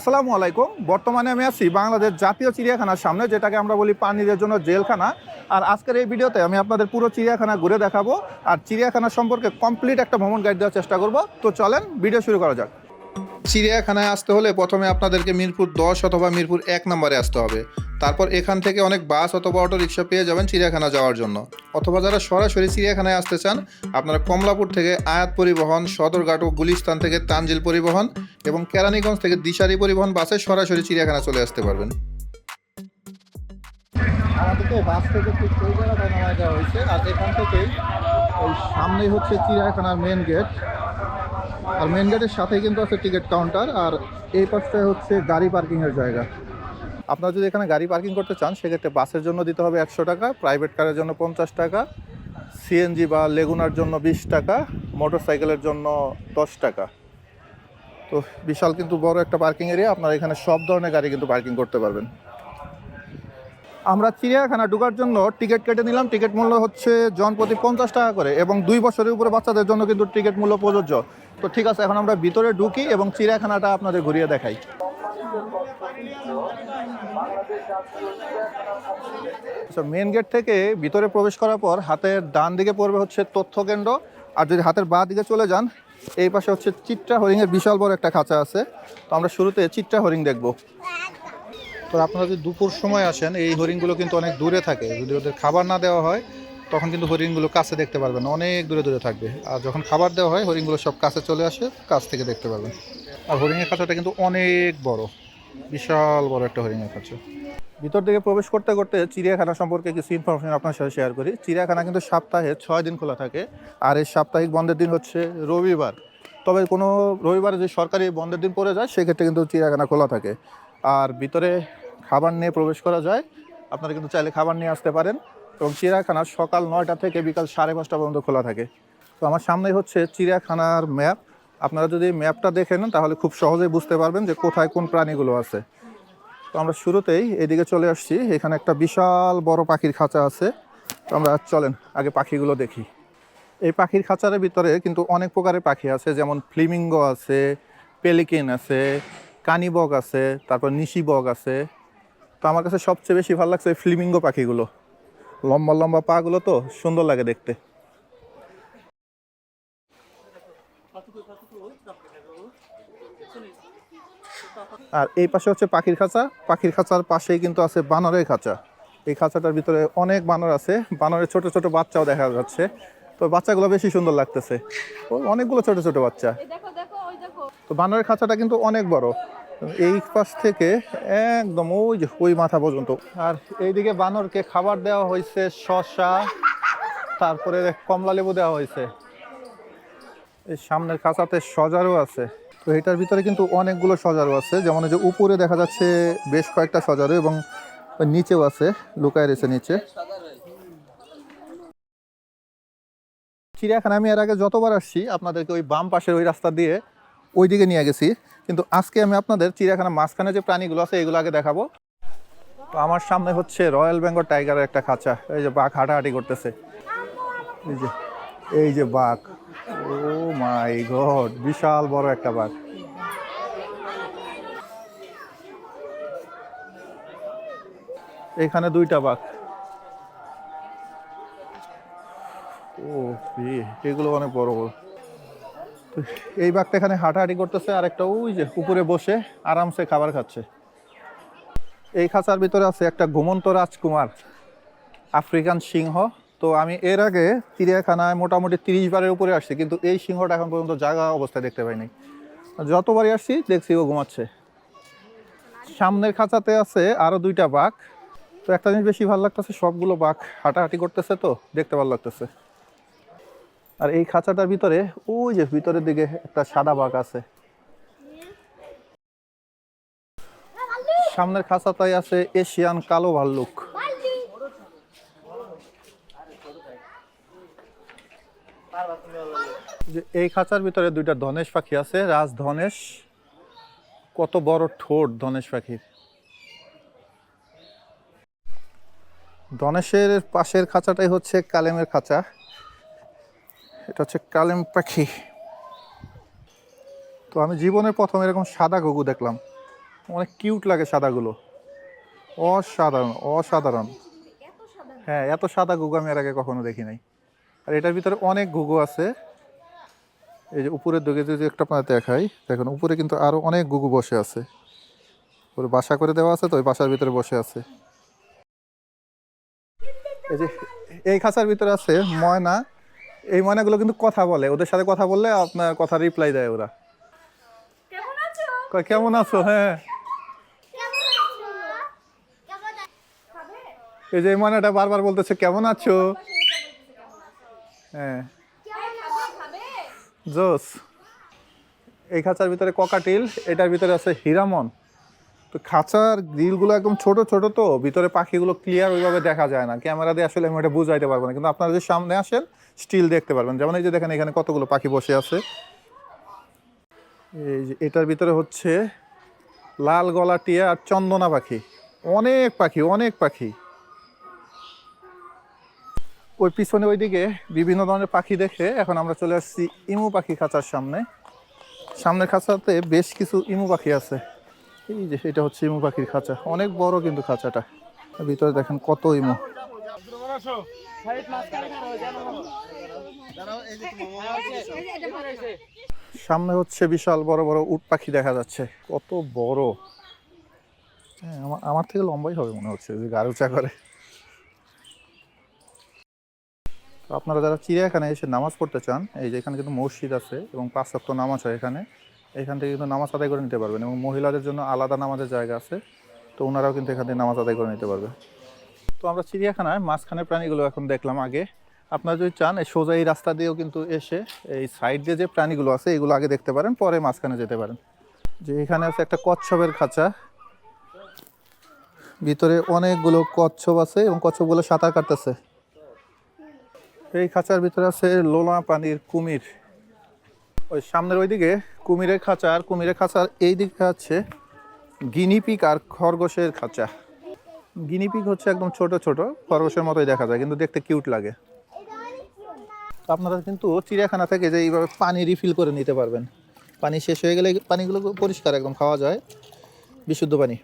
আসসালামু আলাইকুম। বর্তমানে আমি আছি বাংলাদেশ জাতীয় চিড়িয়াখানার সামনে, যেটাকে আমরা বলি প্রাণীদের জন্য জেলখানা। আর আজকের এই ভিডিওতে আমি আপনাদের পুরো চিড়িয়াখানা ঘুরে দেখাবো। আর চিড়িয়াখানা সম্পর্কে কমপ্লিট একটা ভ্রমণ গাইড দেওয়ার চেষ্টা করব। তো চলেন ভিডিও শুরু করা যাক। চিড়িয়াখানায় আসতে হলে প্রথমে আপনাদেরকে মিরপুর দশ অথবা মিরপুর এক নম্বরে আসতে হবে। তারপর এখান থেকে অনেক বাস অথবা অটো রিক্সা পেয়ে যাবেন চিড়িয়াখানা যাওয়ার জন্য। অথবা যারা সরাসরি চিড়িয়াখানায় আসতে চান, আপনারা কমলাপুর থেকে আয়াত পরিবহন, সদরঘাট ও গুলিস্তান থেকে তানজিল পরিবহন এবং কেরানীগঞ্জ থেকে দিশারি পরিবহন বাসে সরাসরি চিড়িয়াখানা চলে আসতে পারবেন। আমাদেরকে বাস থেকে হয়েছে। আর এখান থেকেই ওই হচ্ছে চিড়িয়াখানার মেন গেট আর মেন গেটের সাথেই কিন্তু আছে টিকিট কাউন্টার আর এই পাশটায় হচ্ছে গাড়ি পার্কিংয়ের জায়গা। আপনারা যদি এখানে গাড়ি পার্কিং করতে চান, সেক্ষেত্রে বাসের জন্য দিতে হবে একশো টাকা প্রাইভেট কারের জন্য পঞ্চাশ টাকা সিএনজি বা লেগুনার জন্য বিশ টাকা মোটর সাইকেলের জন্য দশ টাকা। তো বিশাল কিন্তু বড় একটা পার্কিং এরিয়া আপনারা এখানে সব ধরনের গাড়ি কিন্তু পার্কিং করতে পারবেন। আমরা চিড়িয়াখানা ঢোকার জন্য টিকিট কেটে নিলাম। টিকিট মূল্য হচ্ছে জনপ্রতি পঞ্চাশ টাকা করে এবং দুই বছরের উপরে বাচ্চাদের জন্য কিন্তু টিকিট মূল্য প্রযোজ্য। তো ঠিক আছে, এখন আমরা ভিতরে ঢুকি এবং চিড়িয়াখানাটা আপনাদের ঘুরিয়ে দেখাই। মেন গেট থেকে ভিতরে প্রবেশ করার পর হাতের ডান দিকে পড়বে হচ্ছে তথ্য কেন্দ্র আর যদি হাতের বাঁ দিকে চলে যান, এই পাশে হচ্ছে চিত্রা হরিণের বিশাল বড় একটা খাঁচা আছে। তো আমরা শুরুতে চিত্রা হরিণ দেখব। তো আপনারা যদি দুপুর সময় আসেন, এই হরিণগুলো কিন্তু অনেক দূরে থাকে। যদি ওদের খাবার না দেওয়া হয়, তখন কিন্তু হরিণগুলো কাছে দেখতে পারবেন, অনেক দূরে দূরে থাকবে। আর যখন খাবার দেওয়া হয়, হরিণগুলো সব কাছে চলে আসে, কাছ থেকে দেখতে পারবেন। আর হরিণের খাঁচাটা কিন্তু অনেক বড়, বিশাল বড় একটা হরিণের খাঁচা। ভিতর থেকে প্রবেশ করতে করতে চিড়িয়াখানা সম্পর্কে কিছু ইনফরমেশন আপনার সাথে শেয়ার করি। চিড়িয়াখানা কিন্তু সপ্তাহে ছয় দিন খোলা থাকে আর এই সাপ্তাহিক বন্ধের দিন হচ্ছে রবিবার। তবে কোনো রবিবারে যে সরকারি বন্ধের দিন পড়ে যায়, সেক্ষেত্রে কিন্তু চিড়িয়াখানা খোলা থাকে। আর ভিতরে খাবার নিয়ে প্রবেশ করা যায়। আপনারা কিন্তু চাইলে খাবার নিয়ে আসতে পারেন। এবং চিড়িয়াখানা সকাল নয়টা থেকে বিকাল সাড়ে পাঁচটা পর্যন্ত খোলা থাকে। তো আমার সামনেই হচ্ছে চিড়িয়াখানার ম্যাপ আপনারা যদি ম্যাপটা দেখে নেন, তাহলে খুব সহজেই বুঝতে পারবেন যে কোথায় কোন প্রাণীগুলো আছে। তো আমরা শুরুতেই এদিকে চলে আসছি। এখানে একটা বিশাল বড় পাখির খাঁচা আছে। তো আমরা চলেন, আগে পাখিগুলো দেখি। এই পাখির খাঁচার ভিতরে কিন্তু অনেক প্রকারের পাখি আছে, যেমন ফ্লিমিঙ্গো আছে, পেলিকিন আছে, কানিবগ আছে, তারপর নিশিবগ আছে। তো আমার কাছে সবচেয়ে বেশি ভালো লাগছে ফ্লিমিঙ্গো পাখিগুলো। লম্বা লম্বা পাগুলো তো সুন্দর লাগে দেখতে। আর এই পাশে হচ্ছে পাখির খাঁচা। পাখির খাঁচার পাশেই কিন্তু আছে বানরের খাঁচা। এই খাঁচাটার ভিতরে অনেক বানর আছে। বানরের ছোট ছোট বাচ্চাও দেখা যাচ্ছে। তো বাচ্চাগুলো বেশি সুন্দর লাগতেছে। অনেকগুলো ছোট ছোট বাচ্চা। তো বানরের খাঁচাটা কিন্তু অনেক বড়। এই পাশ থেকে একদম ওই যে ওই মাথা পর্যন্ত। আর এইদিকে বানরকে খাবার দেওয়া হয়েছে শসা তারপরে কমলা লেবু দেওয়া হয়েছে। এই সামনের খাঁচাতে সজারও আছে। তো এটার ভিতরে কিন্তু অনেকগুলো সজারু আছে। যেমন যে উপরে দেখা যাচ্ছে বেশ কয়েকটা সজারু এবং নিচেও আছে, লুকায় রয়েছে নিচে। চিড়িয়াখানা আমি এর আগে যতবার আসছি, আপনাদেরকে ওই বাম পাশের ওই রাস্তা দিয়ে ওই দিকে নিয়ে গেছি। কিন্তু আজকে আমি আপনাদের চিড়িয়াখানা মাঝখানে যে প্রাণীগুলো আছে, এগুলো আগে দেখাবো। তো আমার সামনে হচ্ছে রয়্যাল বেঙ্গল টাইগারের একটা খাঁচা। এই যে বাঘ হাঁটাহাঁটি করতেছে। এই যে এই যে বাঘ। ও মাই গড, বিশাল বড় একটা বাঘ। এখানে দুইটা বাঘ। ও এগুলো অনেক বড় বড়। তো এই বাঘটা এখানে হাঁটাহাঁটি করতেছে আর একটা ওই যে উপরে বসে আরামসে খাবার খাচ্ছে। এই খাঁচার ভিতরে আছে একটা ঘুমন্ত রাজকুমার, আফ্রিকান সিংহ। তো আমি এর আগে চিড়িয়াখানায় মোটামুটি তিরিশ বারের উপরে আসছি, কিন্তু এই সিংহটা এখন পর্যন্ত জায়গা অবস্থায় দেখতে পাইনি। যতবারই আসছি, দেখছি ও ঘুমাচ্ছে। সামনের খাঁচাতে আছে আরও দুইটা বাঘ। তো একটা জিনিস বেশি ভালো লাগতেছে, সবগুলো বাঘ হাঁটাহাঁটি করতেছে তো, দেখতে ভালো লাগতেছে। আর এই খাঁচাটার ভিতরে, ওই যে ভিতরের দিকে একটা সাদা বাঘ আছে। সামনের খাঁচাটাই আছে এশিয়ান কালো ভাল্লুক। যে এই খাঁচার ভিতরে দুইটা ধনেশ পাখি আছে রাজ ধনেশ। কত বড় ঠোঁট ধনেশ পাখির ধনেশের পাশের খাঁচাটাই হচ্ছে কালেমের খাঁচা। এটা হচ্ছে কালেম পাখি। তো আমি জীবনের প্রথম এরকম সাদা ঘুঘু দেখলাম। অনেক কিউট লাগে সাদাগুলো। অসাধারণ অসাধারণ। হ্যাঁ এত সাদা গুগু আমি এর আগে কখনো দেখি নাই। আর এটার ভিতরে অনেক গুগু আছে। এই যে উপরের দিকে যদি একটা আপনার দেখাই দেখুন উপরে কিন্তু আরও অনেক গুগু বসে আছে। ওর বাসা করে দেওয়া আছে তো ওই বাসার ভিতরে বসে আছে। এই যে এই খাঁচার ভিতরে আছে ময়না। এই ময়নাগুলো কিন্তু কথা বলে ওদের সাথে কথা বললে আপনার কথা রিপ্লাই দেয় ওরা। কেমন আছো? কেমন আছো? হ্যাঁ। এই যে এই ময়নাটা বারবার বলতেছে কেমন আছো? হ্যাঁ। জোস। এই খাঁচার ভিতরে ককাটিল এটার ভিতরে আছে হিরামন। তো খাঁচার গ্রিলগুলো একদম ছোট ছোট তো ভিতরে পাখিগুলো ক্লিয়ার ওইভাবে দেখা যায় না। ক্যামেরা দিয়ে আসলে আমি এটা বুঝাইতে পারব না কিন্তু আপনারা যদি সামনে আসেন স্টিল দেখতে পারবেন। যেমন এই যে দেখেন এখানে কতগুলো পাখি বসে আছে। এই যে এটার ভিতরে হচ্ছে লাল গলা টিয়া আর চন্দনা পাখি। অনেক পাখি অনেক পাখি। ওই পিছনে ওইদিকে বিভিন্ন ধরনের পাখি দেখে এখন আমরা চলে আসছি ইমু পাখি খাঁচার সামনে। সামনের খাঁচাতে বেশ কিছু ইমু পাখি আছে। এই যে এটা হচ্ছে ইমু পাখির খাঁচা। অনেক বড় কিন্তু খাঁচাটা। ভিতরে দেখেন কত ইমু। সামনে হচ্ছে বিশাল বড় বড় উট পাখি দেখা যাচ্ছে। কত বড়। হ্যাঁ আমার থেকে লম্বাই হবে মনে হচ্ছে যে গাড়ি উঁচা করে। তো আপনারা যারা চিড়িয়াখানায় এসে নামাজ পড়তে চান, এই যে এখানে কিন্তু মসজিদ আছে এবং পাঁচ নামাজ হয় এখানে, এখান থেকে কিন্তু নামাজ আদায় করে নিতে পারবেন এবং মহিলাদের জন্য আলাদা নামাজের জায়গা আছে, তো ওনারাও কিন্তু এখান থেকে নামাজ আদায় করে নিতে পারবে। তো আমরা চিড়িয়াখানায় মাঝখানের প্রাণীগুলো এখন দেখলাম আগে। আপনারা যদি চান, এই সোজা এই রাস্তা দিয়েও কিন্তু এসে এই সাইড দিয়ে যে প্রাণীগুলো আছে, এগুলো আগে দেখতে পারেন, পরে মাঝখানে যেতে পারেন। যে এখানে আছে একটা কচ্ছপের খাঁচা। ভিতরে অনেকগুলো কচ্ছপ আছে এবং কচ্ছপগুলো সাঁতার কাটতেছে। এই খাঁচার ভিতরে আছে লোলা পানির কুমির। ওই সামনের ওইদিকে কুমিরের খাঁচা, আর কুমিরের খাঁচার এই দিকে আছে গিনিপিক আর খরগোশের খাঁচা। গিনিপিক হচ্ছে একদম ছোট ছোট, খরগোশের মতোই দেখা যায়, কিন্তু দেখতে কিউট লাগে। আপনারা কিন্তু চিড়িয়াখানা থেকে যে এইভাবে পানি রিফিল করে নিতে পারবেন। পানি শেষ হয়ে গেলে পানিগুলো পরিষ্কার একদম খাওয়া যায়, বিশুদ্ধ পানি।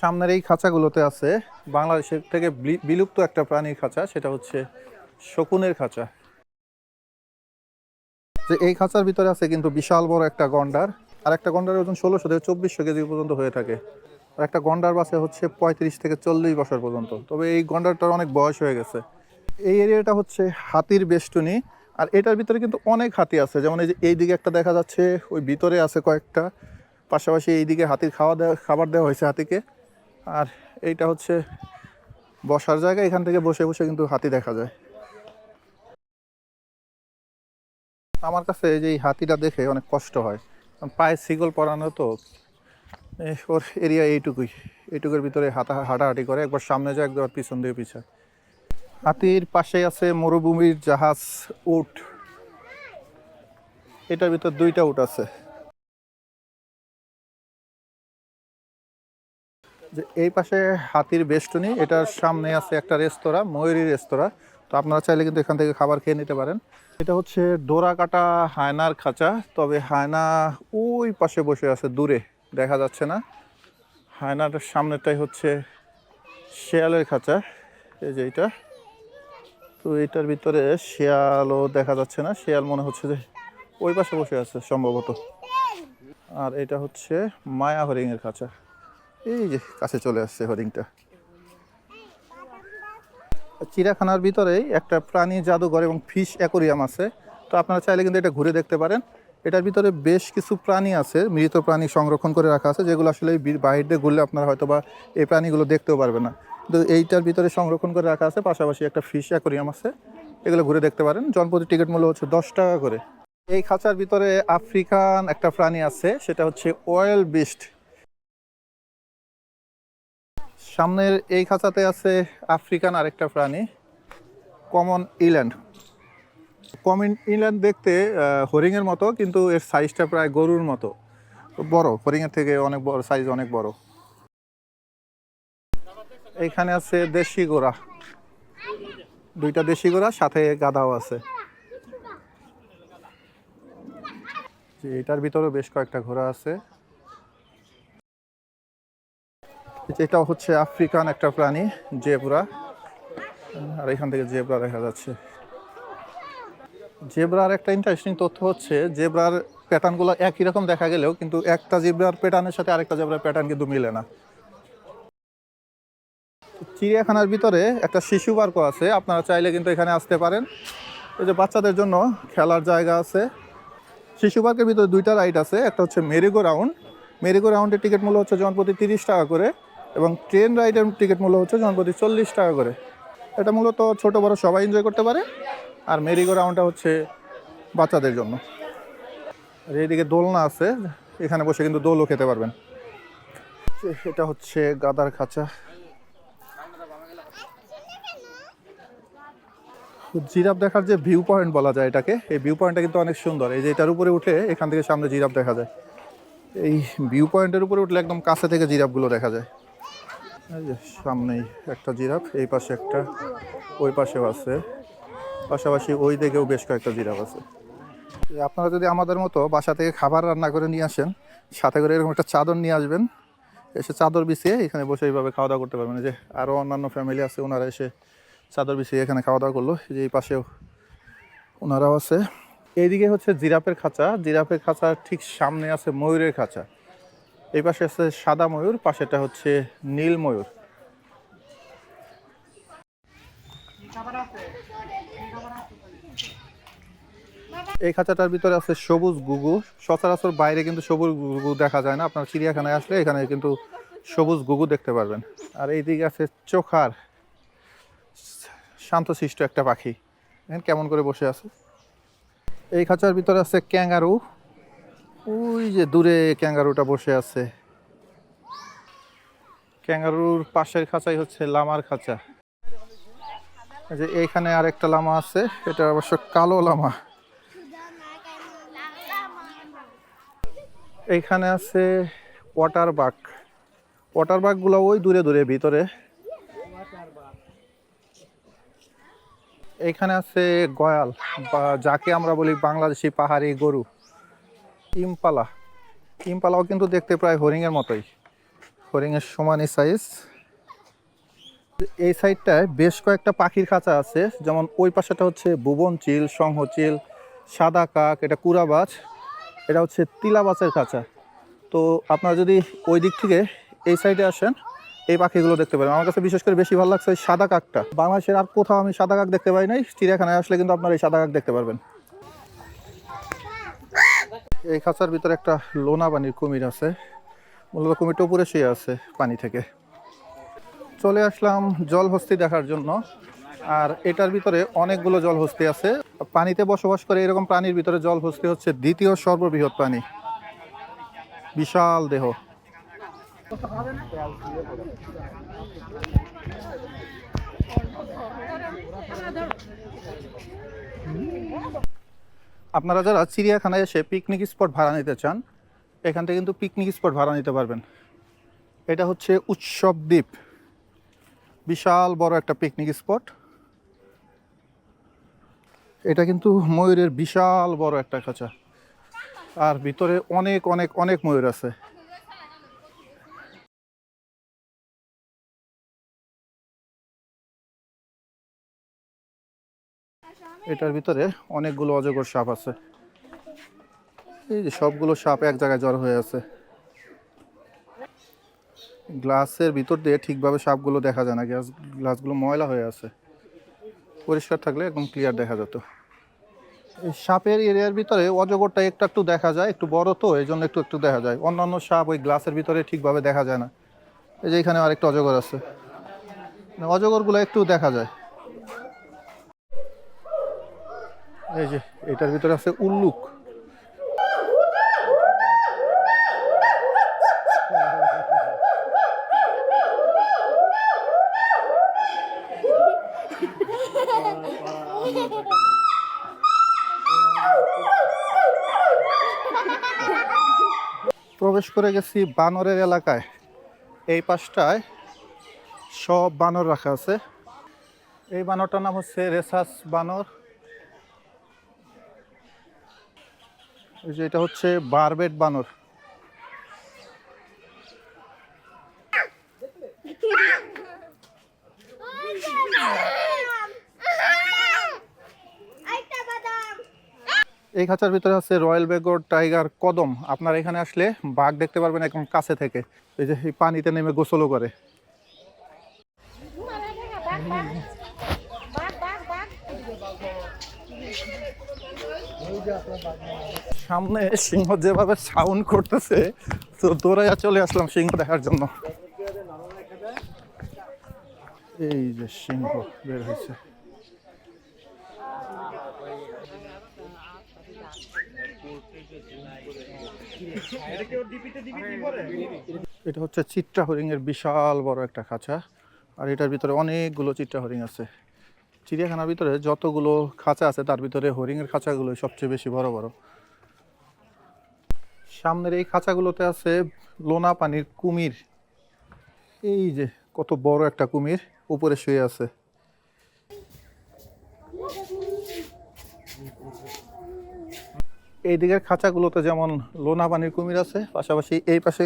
সামনের এই খাঁচাগুলোতে আছে বাংলাদেশের থেকে বিলুপ্ত একটা প্রাণীর খাঁচা, সেটা হচ্ছে শকুনের খাঁচা। যে এই খাঁচার ভিতরে আছে কিন্তু বিশাল বড় একটা গন্ডার। আর একটা গন্ডারের ওজন ষোলোশো থেকে চব্বিশশো কেজি পর্যন্ত হয়ে থাকে। আর একটা গন্ডার বাসে হচ্ছে পঁয়ত্রিশ থেকে চল্লিশ বছর পর্যন্ত। তবে এই গন্ডারটার অনেক বয়স হয়ে গেছে। এই এরিয়াটা হচ্ছে হাতির বেষ্টনী। আর এটার ভিতরে কিন্তু অনেক হাতি আছে। যেমন এই যে এই দিকে একটা দেখা যাচ্ছে, ওই ভিতরে আছে কয়েকটা। পাশাপাশি এইদিকে হাতির খাওয়া দেওয়া, খাবার দেওয়া হয়েছে হাতিকে। আর এইটা হচ্ছে বসার জায়গা। এখান থেকে বসে বসে কিন্তু হাতি দেখা যায়। আমার কাছে এই যে হাতিটা দেখে অনেক কষ্ট হয়। কারণ পায়ে সিগল পরানো তো ওর এরিয়া এইটুকুই। এইটুকুর ভিতরে হাঁটা হাঁটাহাঁটি করে, একবার সামনে যায়, একবার পিছন দিয়ে পিছায়। হাতির পাশে আছে মরুভূমির জাহাজ উট। এটার ভিতর দুইটা উট আছে। যে এই পাশে হাতির বেষ্টনী, এটার সামনে আছে একটা রেস্তোরাঁ, ময়ূরী রেস্তোরাঁ। তো আপনারা চাইলে কিন্তু এখান থেকে খাবার খেয়ে নিতে পারেন। এটা হচ্ছে ডোরা কাটা হায়নার খাঁচা, তবে হায়না ওই পাশে বসে আছে, দূরে, দেখা যাচ্ছে না। হায়নার সামনেটাই হচ্ছে শেয়ালের খাঁচা, এই যে এইটা। তো এটার ভিতরে শেয়ালও দেখা যাচ্ছে না, শেয়াল মনে হচ্ছে যে ওই পাশে বসে আছে সম্ভবত। আর এটা হচ্ছে মায়া হরিংয়ের খাঁচা। এই যে কাছে চলে আসছে হরিংটা চিড়িয়াখানার ভিতরেই একটা প্রাণী, জাদুঘর এবং ফিশ অ্যাকোরিয়াম আছে। তো আপনারা চাইলে কিন্তু এটা ঘুরে দেখতে পারেন। এটার ভিতরে বেশ কিছু প্রাণী আছে, মৃত প্রাণী সংরক্ষণ করে রাখা আছে, যেগুলো আসলে বাইরে ঘুরলে আপনারা হয়তো বা এই প্রাণীগুলো দেখতেও পারবেন না। কিন্তু এইটার ভিতরে সংরক্ষণ করে রাখা আছে, পাশাপাশি একটা ফিশ অ্যাকোরিয়াম আছে। এগুলো ঘুরে দেখতে পারেন। জনপ্রতি টিকিট মূল্য হচ্ছে দশ টাকা করে। এই খাঁচার ভিতরে আফ্রিকান একটা প্রাণী আছে, সেটা হচ্ছে অয়েল বিস্ট। সামনের এই খাঁচাতে আছে আফ্রিকান আরেকটা প্রাণী, কমন ইল্যান্ড কমন ইল্যান্ড দেখতে হরিংয়ের মতো, কিন্তু এর সাইজটা প্রায় গরুর মতো। বড় হরিংয়ের থেকে অনেক বড় সাইজ অনেক বড়। এখানে আছে দেশি গোড়া দুইটা দেশি গোড়া সাথে গাধাও আছে। এটার ভিতরেও বেশ কয়েকটা ঘোড়া আছে। যেটা হচ্ছে আফ্রিকান একটা প্রাণী, জেব্রা। আর এখান থেকে জেব্রা দেখা যাচ্ছে। জেব্রার একটা ইন্টারেস্টিং তথ্য হচ্ছে, জেব্রার প্যাটার্নগুলো একই রকম দেখা গেলেও কিন্তু একটা জেব্রার প্যাটার্নের সাথে আরেকটা জেব্রার প্যাটার্ন কিন্তু মিলে না। চিড়িয়াখানার ভিতরে একটা শিশু পার্কও আছে, আপনারা চাইলে কিন্তু এখানে আসতে পারেন। এই যে বাচ্চাদের জন্য খেলার জায়গা আছে। শিশু পার্কের ভিতরে দুইটা রাইড আছে, একটা হচ্ছে merry go round. Merry go রাউন্ডের টিকিট মূল্য হচ্ছে জনপ্রতি তিরিশ টাকা করে। এবং ট্রেন রাইডের টিকিট মূল্য হচ্ছে জনপ্রতি চল্লিশ টাকা করে। এটা মূলত ছোট বড় সবাই এনজয় করতে পারে। আর মেরিগো রাউন্ডটা হচ্ছে বাচ্চাদের জন্য। আর এইদিকে দোলনা আছে, এখানে বসে কিন্তু দোলও খেতে পারবেন। এটা হচ্ছে গাদার খাঁচা। জিরাফ দেখার যে ভিউ পয়েন্ট বলা যায় এটাকে, এই ভিউ পয়েন্টটা কিন্তু অনেক সুন্দর। এই যে এটার উপরে উঠে এখান থেকে সামনে জিরাফ দেখা যায়। এই ভিউ পয়েন্টের উপরে উঠলে একদম কাছে থেকে জিরাফগুলো দেখা যায়। সামনেই একটা জিরাফ, এই পাশে একটা, ওই পাশেও আছে। পাশাপাশি ওই দিকেও বেশ কয়েকটা জিরাফ আছে। আপনারা যদি আমাদের মতো বাসা থেকে খাবার রান্না করে নিয়ে আসেন, সাথে করে এরকম একটা চাদর নিয়ে আসবেন, এসে চাদর বিছিয়ে এখানে বসে এইভাবে খাওয়া দাওয়া করতে পারবেন। যে আরও অন্যান্য ফ্যামিলি আছে, ওনারা এসে চাদর বিছিয়ে এখানে খাওয়া দাওয়া করল যে এই পাশেও ওনারাও আছে। এইদিকে হচ্ছে জিরাফের খাঁচা। জিরাফের খাঁচার ঠিক সামনে আছে ময়ূরের খাঁচা। এই পাশে আছে সাদা ময়ূর, পাশেটা হচ্ছে নীল ময়ূর। এই খাঁচাটার ভিতরে আছে সবুজ গুগু সচরাচর বাইরে কিন্তু সবুজ গুগু দেখা যায় না। আপনার চিড়িয়াখানায় আসলে এখানে কিন্তু সবুজ গুগু দেখতে পারবেন। আর এইদিকে আছে চোখার শান্তশিষ্ট একটা পাখি। কেমন করে বসে আছে। এই খাঁচার ভিতরে আছে ক্যাঙ্গারু। ওই যে দূরে ক্যাঙ্গারুটা বসে আছে। ক্যাঙ্গারুর পাশের খাঁচাই হচ্ছে লামার খাঁচা। যে এইখানে আরেকটা লামা আছে, এটা অবশ্য কালো লামা। এইখানে আছে ওয়াটার বাগ ওয়াটার বাগগুলো ওই দূরে দূরে, ভিতরে। এইখানে আছে গয়াল, বা যাকে আমরা বলি বাংলাদেশি পাহাড়ি গরু। ইম্পালা। ইমপালাও কিন্তু দেখতে প্রায় হরিংয়ের মতোই। হরিংয়ের সমানই সাইজ এই সাইডটায় বেশ কয়েকটা পাখির খাঁচা আছে। যেমন ওই পাশেটা হচ্ছে ভুবন চিল সংহ চিল, সাদা কাক, এটা কুড়াবাজ এটা হচ্ছে তিলাবাসের খাঁচা। তো আপনারা যদি ওই দিক থেকে এই সাইডে আসেন, এই পাখিগুলো দেখতে পারেন। আমার কাছে বিশেষ করে বেশি ভালো লাগছে ওই সাদা কাকটা। বাংলাদেশের আর কোথাও আমি সাদা কাক দেখতে পাই নাই। চিড়িয়াখানায় আসলে কিন্তু আপনারা এই সাদা কাক দেখতে পারবেন। এই খাঁচার ভিতরে একটা লোনা পানির কুমির আছে। মূলত কুমিরটা উপরে শুয়ে আছে পানি থেকে। চলে আসলাম জল জলহস্তি দেখার জন্য। আর এটার ভিতরে অনেকগুলো জলহস্তি আছে। পানিতে বসবাস করে এরকম প্রাণীর ভিতরে জলহস্তি হচ্ছে দ্বিতীয় সর্ববৃহৎ প্রাণী। বিশাল দেহ। আপনারা যারা চিড়িয়াখানায় এসে পিকনিক স্পট ভাড়া নিতে চান, এখান থেকে কিন্তু পিকনিক স্পট ভাড়া নিতে পারবেন। এটা হচ্ছে উৎসব দ্বীপ। বিশাল বড় একটা পিকনিক স্পট এটা কিন্তু ময়ূরের বিশাল বড় একটা খাঁচা। আর ভিতরে অনেক অনেক অনেক ময়ূর আছে। এটার ভিতরে অনেকগুলো অজগর সাপ আছে। এই যে সবগুলো সাপ এক জায়গায় জড়ো হয়ে আছে। গ্লাসের ভিতর দিয়ে ঠিকভাবে সাপগুলো দেখা যায় না। গ্লাস গ্লাসগুলো ময়লা হয়ে আছে। পরিষ্কার থাকলে একদম ক্লিয়ার দেখা যেত। এই সাপের এরিয়ার ভিতরে অজগরটা একটু একটু দেখা যায়, একটু বড় তো, এই জন্য একটু একটু দেখা যায়। অন্যান্য সাপ ওই গ্লাসের ভিতরে ঠিকভাবে দেখা যায় না। এই যে এখানে আরেকটা অজগর আছে। মানে অজগরগুলো একটু দেখা যায়। এই যে, এটার ভিতরে আছে উল্লুক। প্রবেশ করে গেছি বানরের এলাকায়। এই পাশটায় সব বানর রাখা আছে। এই বানরটার নাম হচ্ছে রেসাস বানর। এই যে এটা হচ্ছে বারবেট বানর। এই খাঁচার ভিতরে আছে রয়্যাল বেগর টাইগার কদম। আপনারা এখানে আসলে বাঘ দেখতে পারবেন একদম কাছে থেকে। এই যে পানিতে নেমে গোসলও করে। সামনে সিংহ যেভাবে সাউন্ড করতেছে, তো দৌড়াইয়া চলে আসলাম সিংহ দেখার জন্য। এই যে সিংহ বের হয়েছে। এটা হচ্ছে চিত্রা হরিং এর বিশাল বড় একটা খাঁচা, আর এটার ভিতরে অনেকগুলো চিত্রা হরিং আছে। চিড়িয়াখানার ভিতরে যতগুলো খাঁচা আছে, তার ভিতরে হরিণের খাঁচাগুলো সবচেয়ে বেশি বড় বড়। সামনের এই খাঁচাগুলোতে আছে লোনা পানির কুমির। এই যে কত বড় একটা কুমির উপরে শুয়ে আছে। এই দিকের খাঁচাগুলোতে যেমন লোনা পানির কুমির আছে, পাশাপাশি এই পাশে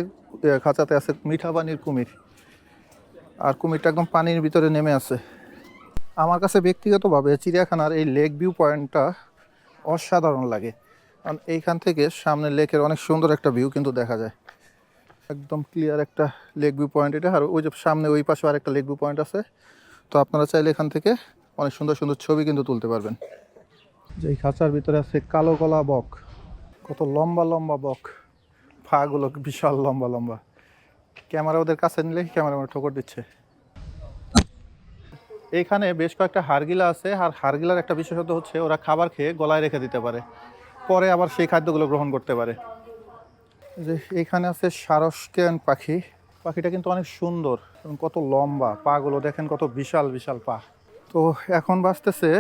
খাঁচাতে আছে মিঠা পানির কুমির। আর কুমিরটা একদম পানির ভিতরে নেমে আছে। আমার কাছে ব্যক্তিগতভাবে চিড়িয়াখানার এই লেক ভিউ পয়েন্টটা অসাধারণ লাগে। কারণ এইখান থেকে সামনে লেকের অনেক সুন্দর একটা ভিউ কিন্তু দেখা যায়। একদম ক্লিয়ার একটা লেক ভিউ পয়েন্ট এটা। আর ওই যে সামনে ওই পাশে আর একটা লেক ভিউ পয়েন্ট আছে। তো আপনারা চাইলে এখান থেকে অনেক সুন্দর সুন্দর ছবি কিন্তু তুলতে পারবেন। যে খাঁচার ভিতরে আছে কালো গলা বক। কত লম্বা লম্বা বক। পাগুলো বিশাল লম্বা লম্বা। ক্যামেরা ওদের কাছে নিলে ক্যামেরা ঠোকর দিচ্ছে। এইখানে বেশ কয়েকটা হারগিলা আছে, আর হারগিলার একটা বিশেষত হচ্ছে ওরা খাবার খেয়ে গলায় রেখে দিতে পারে। পরে আবার সেই খাদ্যগুলো গ্রহণ করতে পারে। যে এখানে আছে সারস্কেন পাখি। পাখিটা কিন্তু অনেক সুন্দর এবং কত লম্বা। পাগুলো দেখেন কত বিশাল বিশাল পা। তো এখন বাঁচতেছে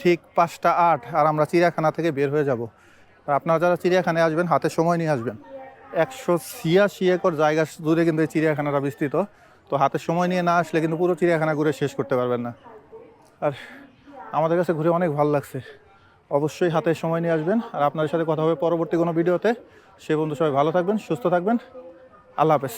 ঠিক পাঁচটা আট, আর আমরা চিড়িয়াখানা থেকে বের হয়ে যাব। আর আপনারা যারা চিড়িয়াখানায় আসবেন, হাতে সময় নিয়ে আসবেন। একশো ছিয়াশি একর জায়গা জুড়ে কিন্তু এই চিড়িয়াখানাটা বিস্তৃত। তো হাতে সময় নিয়ে না আসলে কিন্তু পুরো চিড়িয়াখানা ঘুরে শেষ করতে পারবেন না। আর আমাদের কাছে ঘুরে অনেক ভালো লাগছে। অবশ্যই হাতে সময় নিয়ে আসবেন। আর আপনাদের সাথে কথা হবে পরবর্তী কোনো ভিডিওতে। সে বন্ধু সবাই ভালো থাকবেন, সুস্থ থাকবেন। আল্লাহ হাফেজ।